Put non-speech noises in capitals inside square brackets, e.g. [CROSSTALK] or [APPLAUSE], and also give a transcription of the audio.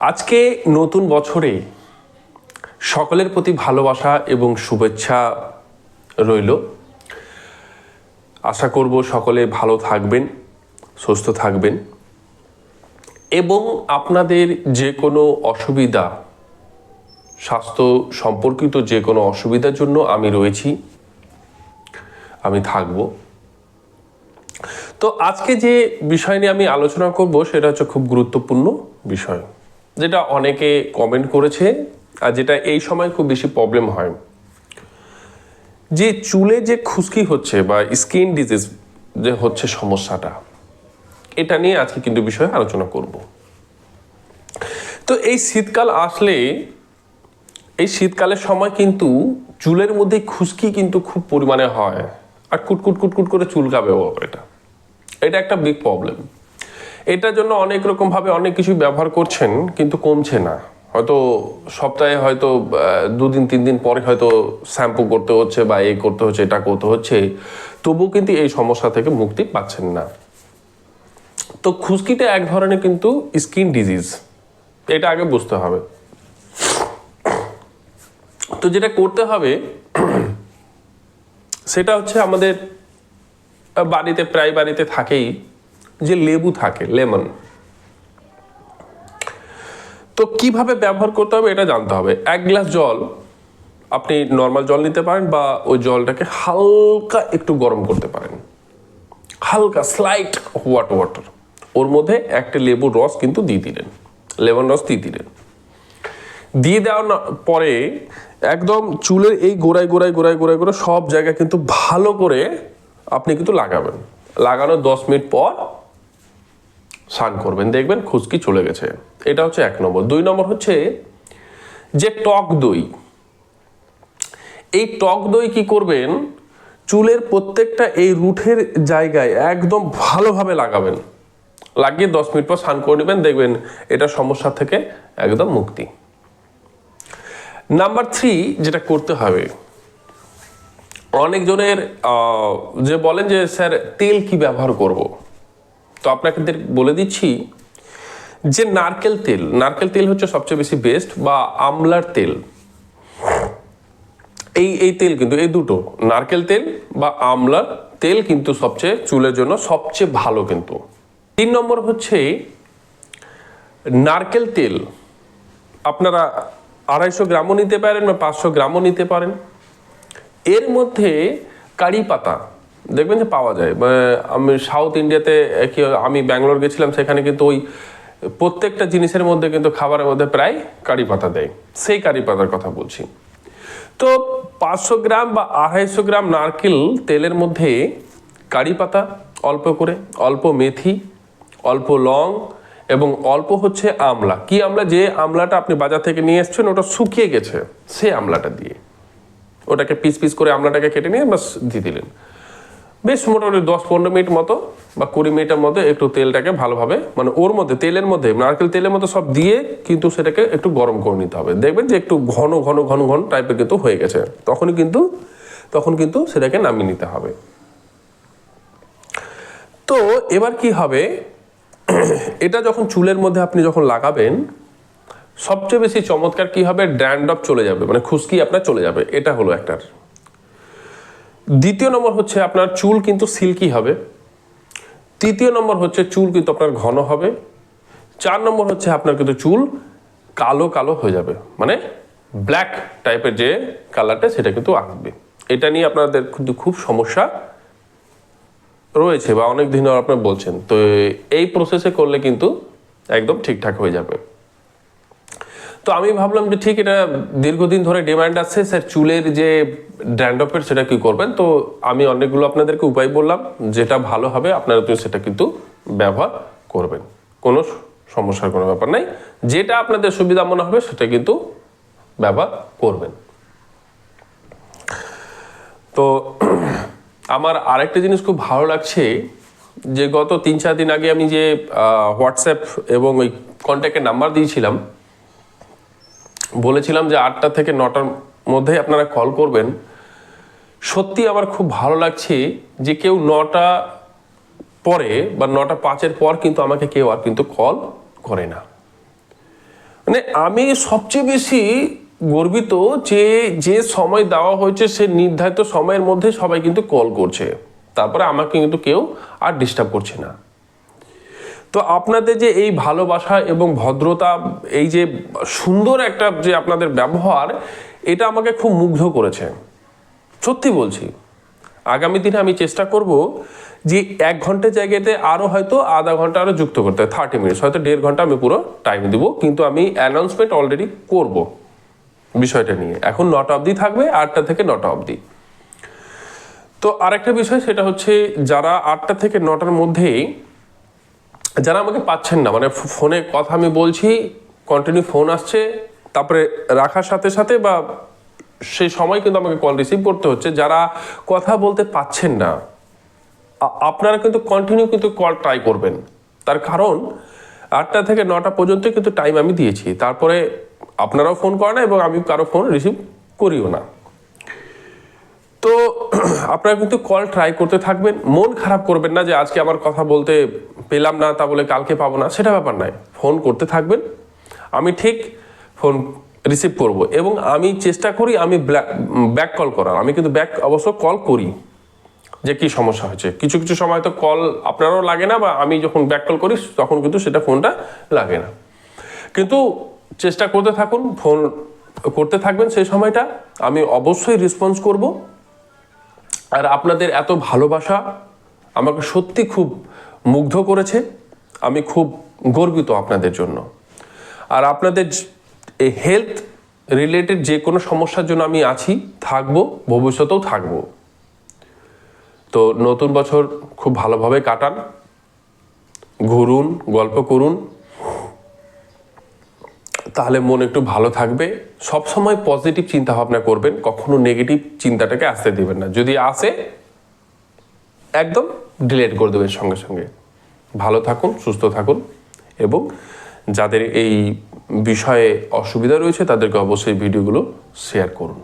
আজকে নতুন বছরে সকলের প্রতি ভালোবাসা এবং শুভেচ্ছা রইল। আশা করব সকলে ভালো থাকবেন, সুস্থ থাকবেন। এবং আপনাদের যে কোনো অসুবিধা, স্বাস্থ্য সম্পর্কিত যে কোনো অসুবিধার জন্য আমি রয়েছি, আমি থাকব। তো আজকে যে বিষয় নিয়ে আমি আলোচনা করব, সেটা হচ্ছে খুব গুরুত্বপূর্ণ বিষয়। যেটা অনেকে কমেন্ট করেছে, আর যেটা এই সময় খুব বেশি প্রবলেম হয়। যে চুলে যে খুশকি হচ্ছে বা স্কিন ডিজিজ যে হচ্ছে সমস্যাটা, এটা নিয়ে আজকে কিন্তু বিষয়ে আলোচনা করব। তো এই শীতকাল আসলে, এই শীতকালের সময় কিন্তু চুলের মধ্যে খুশকি কিন্তু খুব পরিমাণে হয়। আর কুটকুট কুটকুট করে চুলকাবেও এটা। এটা একটা বিগ প্রবলেম এটার জন্য অনেক রকম ভাবে অনেক কিছু ব্যবহার করছেন, কিন্তু কমছে না। হয়তো সপ্তাহে হয়তো দুদিন তিন দিন পরে হয়তো শ্যাম্পু করতে হচ্ছে বা এ করতে হচ্ছে, এটা করতে হচ্ছে, তবুও কিন্তু এই সমস্যা থেকে মুক্তি পাচ্ছেন না। তো খুশকিটা এক ধরনের কিন্তু স্কিন ডিজিজ, এটা আগে বুঝতে হবে। তো যেটা করতে হবে, সেটা হচ্ছে আমাদের বাড়িতে, প্রায় বাড়িতে থাকেই যে লেবু থাকে, লেমন। তো কীভাবে ব্যবহার করতে হবে এটা জানতে হবে। এক গ্লাস জল আপনি নর্মাল জল নিতে পারেন বা ওই জলটাকে হালকা একটু গরম করতে পারেন। হালকা স্লাইট হোয়াট ওয়াটার ওর মধ্যে একটা লেবুর রস কিন্তু দিয়ে দিলেন। লেমন রস দিয়ে দিলেন। দিয়ে দেওয়ার পরে একদম চুলের এই গোড়ায় গোড়ায় গোড়ায় গোড়ায় গোড়ায় সব জায়গায় কিন্তু ভালো করে আপনি কিন্তু লাগাবেন। লাগানোর দশ মিনিট পর স্নান করবেন, দেখবেন খুশকি চলে গেছে। এটা হচ্ছে এক নম্বর। দুই নম্বর হচ্ছে যে টক দই, এই টক দই কি করবেন? চুলের প্রত্যেকটা এই রুটের জায়গায় একদম ভালোভাবে লাগাবেন। লাগিয়ে দশ মিনিট পর স্নান করে নেবেন, দেখবেন এটা সমস্যা থেকে একদম মুক্তি। নাম্বার থ্রি যেটা করতে হবে, অনেকজনের যে বলেন যে, স্যার, তেল কি ব্যবহার করব? তো আপনাকে বলে দিচ্ছি যে নারকেল তেল নারকেল তেল হচ্ছে সবচেয়ে বেশি বেস্ট বা আমলার তেল। এই এই তেল কিন্তু, এই দুটো, নারকেল তেল বা আমলার তেল কিন্তু সবচেয়ে চুলের জন্য সবচেয়ে ভালো কিন্তু। তিন নম্বর হচ্ছে নারকেল তেল। আপনারা আড়াইশো গ্রামও নিতে পারেন বা পাঁচশো গ্রামও নিতে পারেন। এর মধ্যে কারি পাতা দেখবেন যে পাওয়া যায়। মানে আমি সাউথ ইন্ডিয়াতে কি আমি ব্যাঙ্গালোর গেছিলাম, সেখানে কিন্তু ওই প্রত্যেকটা জিনিসের মধ্যে কিন্তু খাবারের মধ্যে প্রায় কারি পাতা দেয়। সেই কারি পাতার কথা বলছি। তো পাঁচশো গ্রাম বা আড়াইশো গ্রাম নারকেল তেলের মধ্যে কারি পাতা, অল্প করে, অল্প মেথি, অল্প লং এবং অল্প হচ্ছে আমলা। কি আমলা? যে আমলাটা আপনি বাজার থেকে নিয়ে এসছেন, ওটা শুকিয়ে গেছে। সে আমলাটা দিয়ে। ওটাকে পিস পিস করে আমলাটাকে কেটে নিয়ে বাস দিয়ে দিলেন। বেশ মোটামুটি দশ পনেরো মিনিট মতো বা কুড়ি মিনিটের মধ্যে একটু তেলটাকে ভালোভাবে মানে ওর মধ্যে, তেলের মধ্যে, নারকেল তেলের মতো সব দিয়ে কিন্তু সেটাকে একটু গরম করে নিতে হবে। দেখবেন যে একটু ঘন ঘন ঘন ঘন টাইপের কিন্তু হয়ে গেছে। তখনই কিন্তু, তখন কিন্তু সেটাকে নামিয়ে নিতে হবে। তো এবার কি হবে? [CLEARS THROAT] এটা যখন চুলের মধ্যে আপনি যখন লাগাবেন, সবচেয়ে বেশি চমৎকার কি হবে? ড্যান্ড্রপ চলে যাবে মানে খুশকি আপনার চলে যাবে। এটা হলো একটার। দ্বিতীয় নম্বর হচ্ছে আপনার চুল কিন্তু সিল্কি হবে। তৃতীয় নম্বর হচ্ছে চুল কিন্তু আপনার ঘন হবে। চার নম্বর হচ্ছে আপনার কিন্তু চুল কালো কালো হয়ে যাবে। মানে ব্ল্যাক টাইপের যে কালারটা সেটা কিন্তু আসবে। এটা নিয়ে আপনাদের কিন্তু খুব সমস্যা রয়েছে বা অনেক দিন আপনার বলছেন। তো এই প্রসেসে করলে কিন্তু একদম ঠিকঠাক হয়ে যাবে। তো আমি ভাবলাম যে ঠিক এটা দীর্ঘদিন ধরে ডিমান্ড আছে, স্যার, চুলের যে ড্যান্ডপের সেটা কি করবেন? তো আমি অনেকগুলো আপনাদেরকে উপায় বললাম, যেটা ভালো হবে আপনারা তো সেটা কিন্তু ব্যবহার করবেন। কোনো সমস্যার কোনো ব্যাপার নাই। যেটা আপনাদের সুবিধা মনে হবে, সেটা কিন্তু ব্যবহার করবেন। তো আমার আরেকটা জিনিস খুব ভালো লাগছে, যে গত তিন চার দিন আগে আমি যে হোয়াটসঅ্যাপ এবং ওই কন্ট্যাক্টের নাম্বার দিয়েছিলাম বলেছিলাম যে আটটা থেকে নটার মধ্যে আপনারা কল করবেন। সত্যি আমার খুব ভালো লাগছে যে কেউ নটা পরে বা নটা পাঁচের পর কিন্তু আমাকে কেউ আর কিন্তু কল করে না। মানে আমি সবচেয়ে বেশি গর্বিত যে যে সময় দেওয়া হয়েছে সে নির্ধারিত সময়ের মধ্যে সবাই কিন্তু কল করছে। তারপরে আমাকে কিন্তু কেউ আর ডিস্টার্ব করছে না। তো আপনাদের যে এই ভালোবাসা এবং ভদ্রতা, এই যে সুন্দর একটা যে আপনাদের ব্যবহার, এটা আমাকে খুব মুগ্ধ করেছে। সত্যি বলছি, আগামী দিনে আমি চেষ্টা করব যে এক ঘণ্টার জায়গাতে আরও হয়তো আধা ঘণ্টা আরও যুক্ত করতে থার্টি মিনিটস হয়তো দেড় ঘণ্টা আমি পুরো টাইম দিব, কিন্তু আমি অ্যানাউন্সমেন্ট অলরেডি করব বিষয়টা নিয়ে। এখন নটা অবধি থাকবে, আটটা থেকে নটা অবধি। তো আরেকটা বিষয়, সেটা হচ্ছে যারা আটটা থেকে নটার মধ্যেই যারা আমাকে পাচ্ছেন না মানে ফোনে কথা আমি বলছি কন্টিনিউ ফোন আসছে, তারপরে রাখার সাথে সাথে বা সেই সময় কিন্তু আমাকে কল রিসিভ করতে হচ্ছে। যারা কথা বলতে পাচ্ছেন না আপনারা কিন্তু কন্টিনিউ কিন্তু কল ট্রাই করবেন। তার কারণ আটটা থেকে নটা পর্যন্ত কিন্তু টাইম আমি দিয়েছি। তারপরে আপনারাও ফোন করে না এবং আমি কারও ফোন রিসিভ করিও না। তো [CLEARS THROAT] আপনারা কিন্তু কল ট্রাই করতে থাকবেন। মন খারাপ করবেন না যে আজকে আমার কথা বলতে পেলাম না তা বলে কালকে পাবো না, সেটা ব্যাপার নয়। ফোন করতে থাকবেন। আমি ঠিক ফোন রিসিভ করব এবং আমি চেষ্টা করি আমি ব্যাক কল করার। আমি কিন্তু ব্যাক অবশ্য কল করি যে কি সমস্যা হয়েছে। কিছু কিছু সময় তো কল আপনারও লাগে না বা আমি যখন ব্যাক কল করি, তখন কিন্তু সেটা ফোনটা লাগে না। কিন্তু চেষ্টা করতে থাকুন, ফোন করতে থাকবেন সেই সময়টা। আমি অবশ্যই রেসপন্স করব। আর আপনাদের এত ভালোবাসা আমাকে সত্যি খুব মুগ্ধ করেছে। আমি খুব গর্বিত আপনাদের জন্য। আর আপনাদের এই হেলথ রিলেটেড যে কোনো সমস্যার জন্য আমি আছি, থাকব, ভবিষ্যতেও থাকব। তো নতুন বছর খুব ভালোভাবে কাটান। ঘুরুন, গল্প করুন। তাহলে মন একটু ভালো থাকবে। সব সময় পজিটিভ চিন্তা ভাবনা করবেন, কখনো নেগেটিভ চিন্তাটাকে আসতে দিবেন না। যদি আসে একদম ডিলেট করে দেবেন সঙ্গে সঙ্গে। ভালো থাকুন, সুস্থ থাকুন এবং যাদের এই বিষয়ে অসুবিধা রয়েছে তাদেরকে অবশ্যই ভিডিওগুলো শেয়ার করুন।